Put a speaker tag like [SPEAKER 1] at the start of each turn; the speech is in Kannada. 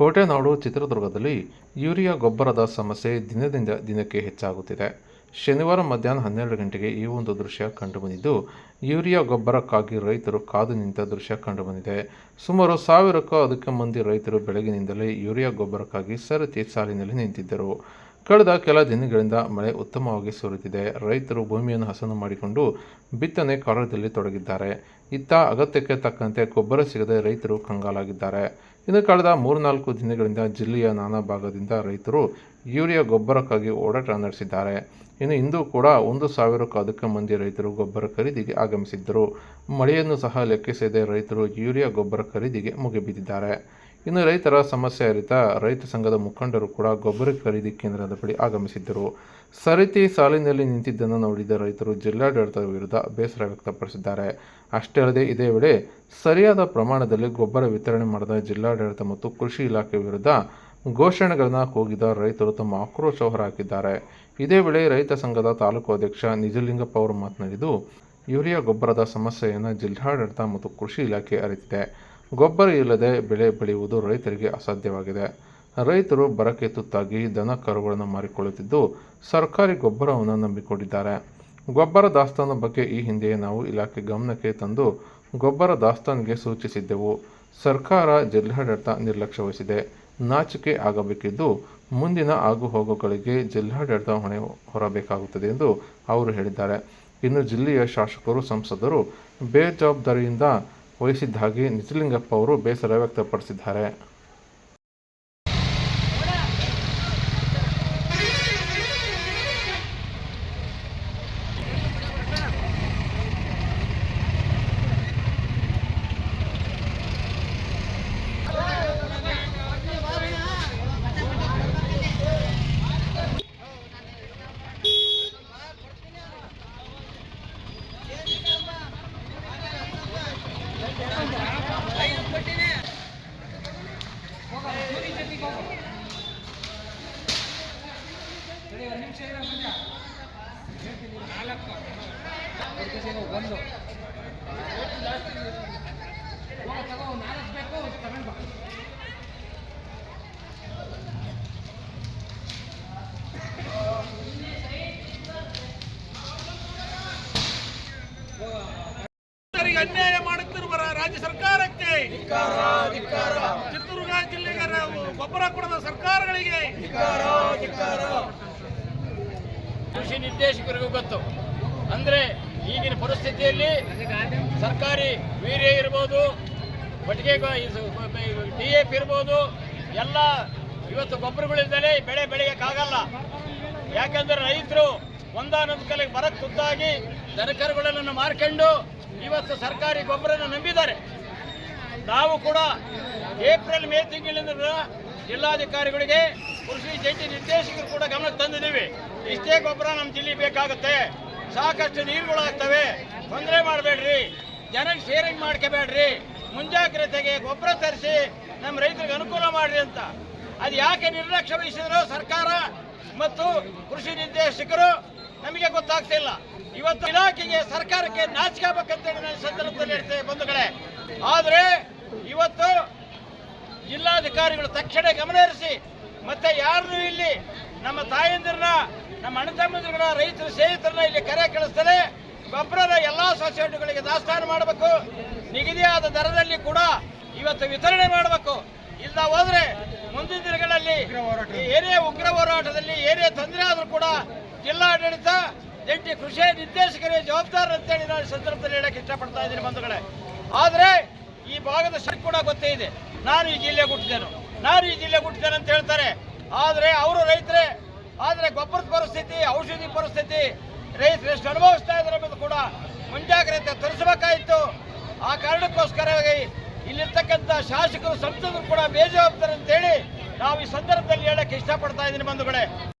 [SPEAKER 1] ಕೋಟೆನಾಡು ಚಿತ್ರದುರ್ಗದಲ್ಲಿ ಯೂರಿಯಾ ಗೊಬ್ಬರದ ಸಮಸ್ಯೆ ದಿನದಿಂದ ದಿನಕ್ಕೆ ಹೆಚ್ಚಾಗುತ್ತಿದೆ. ಶನಿವಾರ ಮಧ್ಯಾಹ್ನ ಹನ್ನೆರಡು ಗಂಟೆಗೆ ಈ ಒಂದು ದೃಶ್ಯ ಕಂಡುಬಂದಿದ್ದು, ಯೂರಿಯಾ ಗೊಬ್ಬರಕ್ಕಾಗಿ ರೈತರು ಕಾದು ನಿಂತ ದೃಶ್ಯ ಕಂಡುಬಂದಿದೆ. ಸುಮಾರು ಸಾವಿರಕ್ಕೂ ಅದಕ್ಕೆ ಮಂದಿ ರೈತರು ಬೆಳಗಿನಿಂದಲೇ ಯೂರಿಯಾ ಗೊಬ್ಬರಕ್ಕಾಗಿ ಸರತಿ ಸಾಲಿನಲ್ಲಿ ನಿಂತಿದ್ದರು. ಕಳೆದ ಕೆಲ ದಿನಗಳಿಂದ ಮಳೆ ಉತ್ತಮವಾಗಿ ಸುರಿದಿದೆ. ರೈತರು ಭೂಮಿಯನ್ನು ಹಸನು ಮಾಡಿಕೊಂಡು ಬಿತ್ತನೆ ಕಾರ್ಯದಲ್ಲಿ ತೊಡಗಿದ್ದಾರೆ. ಇತ್ತ ಅಗತ್ಯಕ್ಕೆ ತಕ್ಕಂತೆ ಗೊಬ್ಬರ ಸಿಗದೆ ರೈತರು ಕಂಗಾಲಾಗಿದ್ದಾರೆ. ಇನ್ನು ಕಳೆದ ಮೂರ್ನಾಲ್ಕು ದಿನಗಳಿಂದ ಜಿಲ್ಲೆಯ ನಾನಾ ಭಾಗದಿಂದ ರೈತರು ಯೂರಿಯಾ ಗೊಬ್ಬರಕ್ಕಾಗಿ ಓಡಾಟ ನಡೆಸಿದ್ದಾರೆ. ಇನ್ನು ಇಂದು ಕೂಡ ಒಂದು ಸಾವಿರಕ್ಕೂ ಅಧಿಕ ಮಂದಿ ರೈತರು ಗೊಬ್ಬರ ಖರೀದಿಗೆ ಆಗಮಿಸಿದ್ದರು. ಮಳೆಯನ್ನು ಸಹ ಲೆಕ್ಕಿಸದೆ ರೈತರು ಯೂರಿಯಾ ಗೊಬ್ಬರ ಖರೀದಿಗೆ ಮುಗಿಬಿದ್ದಿದ್ದಾರೆ. ಇನ್ನು ರೈತರ ಸಮಸ್ಯೆ ಅರಿತ ರೈತ ಸಂಘದ ಮುಖಂಡರು ಕೂಡ ಗೊಬ್ಬರ ಖರೀದಿ ಕೇಂದ್ರದ ಬಳಿ ಆಗಮಿಸಿದ್ದರು. ಸರಿತಿ ಸಾಲಿನಲ್ಲಿ ನಿಂತಿದ್ದನ್ನು ನೋಡಿದ ರೈತರು ಜಿಲ್ಲಾಡಳಿತದ ವಿರುದ್ಧ ಬೇಸರ ವ್ಯಕ್ತಪಡಿಸಿದ್ದಾರೆ. ಅಷ್ಟೇ ಅಲ್ಲದೆ ಇದೇ ವೇಳೆ ಸರಿಯಾದ ಪ್ರಮಾಣದಲ್ಲಿ ಗೊಬ್ಬರ ವಿತರಣೆ ಮಾಡದ ಜಿಲ್ಲಾಡಳಿತ ಮತ್ತು ಕೃಷಿ ಇಲಾಖೆ ವಿರುದ್ಧ ಘೋಷಣೆಗಳನ್ನು ಕೂಗಿದ ರೈತರು ತಮ್ಮ ಆಕ್ರೋಶ ಹೊರಹಾಕಿದ್ದಾರೆ. ಇದೇ ವೇಳೆ ರೈತ ಸಂಘದ ತಾಲೂಕು ಅಧ್ಯಕ್ಷ ನಿಜಲಿಂಗಪ್ಪ ಅವರು ಮಾತನಾಡಿದ್ದು, ಯೂರಿಯಾ ಗೊಬ್ಬರದ ಸಮಸ್ಯೆಯನ್ನು ಜಿಲ್ಲಾಡಳಿತ ಮತ್ತು ಕೃಷಿ ಇಲಾಖೆ ಅರಿತಿದೆ. ಗೊಬ್ಬರ ಇಲ್ಲದೆ ಬೆಳೆ ಬೆಳೆಯುವುದು ರೈತರಿಗೆ ಅಸಾಧ್ಯವಾಗಿದೆ. ರೈತರು ಬರಕ್ಕೆ ತುತ್ತಾಗಿ ದನ ಕರುಗಳನ್ನು ಮಾರಿಕೊಳ್ಳುತ್ತಿದ್ದು ಸರ್ಕಾರಿ ಗೊಬ್ಬರವನ್ನು ನಂಬಿಕೊಂಡಿದ್ದಾರೆ. ಗೊಬ್ಬರ ದಾಸ್ತಾನು ಬಗ್ಗೆ ಈ ಹಿಂದೆಯೇ ನಾವು ಇಲಾಖೆ ಗಮನಕ್ಕೆ ತಂದು ಗೊಬ್ಬರ ದಾಸ್ತಾನಿಗೆ ಸೂಚಿಸಿದ್ದೆವು. ಸರ್ಕಾರ ಜಿಲ್ಲಾಡಳಿತ ನಿರ್ಲಕ್ಷ್ಯ ವಹಿಸಿದೆ ನಾಚಿಕೆ ಆಗಬೇಕಿದ್ದು ಮುಂದಿನ ಆಗುಹೋಗುಗಳಿಗೆ ಜಿಲ್ಲಾಡಳಿತ ಹೊಣೆ ಹೊರಬೇಕಾಗುತ್ತದೆ ಎಂದು ಅವರು ಹೇಳಿದ್ದಾರೆ. ಇನ್ನು ಜಿಲ್ಲೆಯ ಶಾಸಕರು, ಸಂಸದರು ಬೇಜವಾಬ್ದಾರಿಯಿಂದ ವಹಿಸಿದ್ದಾಗಿ ನಿಜಲಿಂಗಪ್ಪ ಅವರು ಬೇಸರ ವ್ಯಕ್ತಪಡಿಸಿದ್ದಾರೆ.
[SPEAKER 2] ಅನ್ಯಾಯ ಮಾಡುತ್ತಿರುವ ರಾಜ್ಯ ಸರ್ಕಾರಕ್ಕೆ ಚಿತ್ರದುರ್ಗ ಜಿಲ್ಲೆಗೆ ಗೊಬ್ಬರ ಕೊಡದ ಸರ್ಕಾರಗಳಿಗೆ
[SPEAKER 3] ಕೃಷಿ ನಿರ್ದೇಶಕರಿಗೂ ಗೊತ್ತು. ಅಂದ್ರೆ ಈಗಿನ ಪರಿಸ್ಥಿತಿಯಲ್ಲಿ ಸರ್ಕಾರಿ ವೀರ್ಯ ಇರ್ಬೋದು ಒಟ್ಟಿಗೆ ಡಿ ಎ ಪಿ ಇರ್ಬೋದು, ಎಲ್ಲ ಇವತ್ತು ಗೊಬ್ಬರಗಳಿಂದಲೇ ಬೆಳೆ ಬೆಳೆಯೋಕ್ಕಾಗಲ್ಲ. ಯಾಕಂದ್ರೆ ರೈತರು ಒಂದಾನೊಂದು ಕಲೆಗೆ ಬರಕ್ಕೆ ತುತ್ತಾಗಿ ದನಕರುಗಳನ್ನು ಮಾರ್ಕೊಂಡು ಇವತ್ತು ಸರ್ಕಾರಿ ಗೊಬ್ಬರನ ನಂಬಿದ್ದಾರೆ. ನಾವು ಕೂಡ ಏಪ್ರಿಲ್ ಮೇ ತಿಂಗಳಿಂದ ಜಿಲ್ಲಾಧಿಕಾರಿಗಳಿಗೆ ಕೃಷಿ ಜಂಟಿ ನಿರ್ದೇಶಕರು ಕೂಡ ಗಮನ ತಂದಿದ್ದೀವಿ. ಇಷ್ಟೇ ಗೊಬ್ಬರ ನಮ್ಮ ಜಿಲ್ಲೆ ಬೇಕಾಗುತ್ತೆ. ಸಾಕಷ್ಟು ನೀರುಗಳಾಗ್ತವೆ ತೊಂದರೆ ಮಾಡಬೇಡ್ರಿ. ಜನಕ್ಕೆ ಶೇರಿಂಗ್ ಮಾಡ್ಕೋಬೇಡ್ರಿ. ಮುಂಜಾಗ್ರತೆಗೆ ಗೊಬ್ಬರ ತರಿಸಿ ನಮ್ಮ ರೈತರಿಗೆ ಅನುಕೂಲ ಮಾಡ್ರಿ ಅಂತ. ಅದು ಯಾಕೆ ನಿರ್ಲಕ್ಷ್ಯ ವಹಿಸಿದ್ರು ಸರ್ಕಾರ ಮತ್ತು ಕೃಷಿ ನಿರ್ದೇಶಕರು ನಮಗೆ ಗೊತ್ತಾಗ್ತಿಲ್ಲ ಇವತ್ತು ಇಲಾಖೆಗೆ ಸರ್ಕಾರಕ್ಕೆ ನಾಚಿಕೆಬೇಕಂತೇಳಿ ನಾನು ಈ ಸಂದರ್ಭದಲ್ಲಿ ಹೇಳ್ತೇವೆ ಬಂಧುಗಳೇ. ಆದರೆ ಜಿಲ್ಲಾಧಿಕಾರಿಗಳು ತಕ್ಷಣ ಗಮನ ಹರಿಸಿ, ಮತ್ತೆ ಯಾರನ್ನು ಇಲ್ಲಿ ನಮ್ಮ ತಾಯಂದಿರನ್ನ, ನಮ್ಮ ಅಣ್ಣ ತಮ್ಮಂದಿರನ್ನ, ರೈತರ ಸ್ನೇಹಿತರನ್ನ ಇಲ್ಲಿ ಕರೆ ಕಳಿಸ್ತಾರೆ ಗೊಬ್ಬರದ ಎಲ್ಲಾ ಸೊಸೈಟಿಗಳಿಗೆ ದಾಸ್ತಾನು ಮಾಡಬೇಕು. ನಿಗದಿಯಾದ ದರದಲ್ಲಿ ಕೂಡ ಇವತ್ತು ವಿತರಣೆ ಮಾಡಬೇಕು. ಇಲ್ಲ ಹೋದ್ರೆ ಮುಂದಿನ ದಿನಗಳಲ್ಲಿ ಏನೇ ಉಗ್ರ ಹೋರಾಟದಲ್ಲಿ ಏನೇ ತೊಂದರೆ ಆದರೂ ಕೂಡ ಜಿಲ್ಲಾಡಳಿತ, ಜಂಟಿ ಕೃಷಿ ನಿರ್ದೇಶಕರೇ ಜವಾಬ್ದಾರರು ಅಂತೇಳಿ ನಾನು ಸಂದರ್ಭದಲ್ಲಿ ಹೇಳಕ್ಕೆ ಇಷ್ಟಪಡ್ತಾ ಇದ್ದೀನಿ ಬಂಧುಗಳೇ. ಆದರೆ ಈ ಭಾಗದ ಶಕ್ತಿ ಕೂಡ ಗೊತ್ತೇ ಇದೆ. ನಾನು ಈ ಜಿಲ್ಲೆ ಹುಟ್ಟಿದ್ದೇನು ನಾನು ಈ ಜಿಲ್ಲೆ ಹುಟ್ಟಿದ್ದೇನೆ ಅಂತ ಹೇಳ್ತಾರೆ. ಆದರೆ ಅವರು ರೈತರೇ, ಆದರೆ ಗೊಬ್ಬರದ ಪರಿಸ್ಥಿತಿ, ಔಷಧಿ ಪರಿಸ್ಥಿತಿ, ರೈತರು ಎಷ್ಟು ಅನುಭವಿಸ್ತಾ ಇದ್ದಾರೆ ಅನ್ನೋದು ಕೂಡ ಮುಂಜಾಗ್ರತೆ ತರಿಸಬೇಕಾಯಿತು. ಆ ಕಾರಣಕ್ಕೋಸ್ಕರವಾಗಿ ಇಲ್ಲಿರ್ತಕ್ಕಂಥ ಶಾಸಕರು, ಸಂಸದರು ಕೂಡ ಬೇಜವಾಬ್ದಾರಿ ಅಂತೇಳಿ ನಾವು ಈ ಸಂದರ್ಭದಲ್ಲಿ ಹೇಳಕ್ಕೆ ಇಷ್ಟಪಡ್ತಾ ಇದ್ದೀನಿ ಬಂಧುಗಳೇ.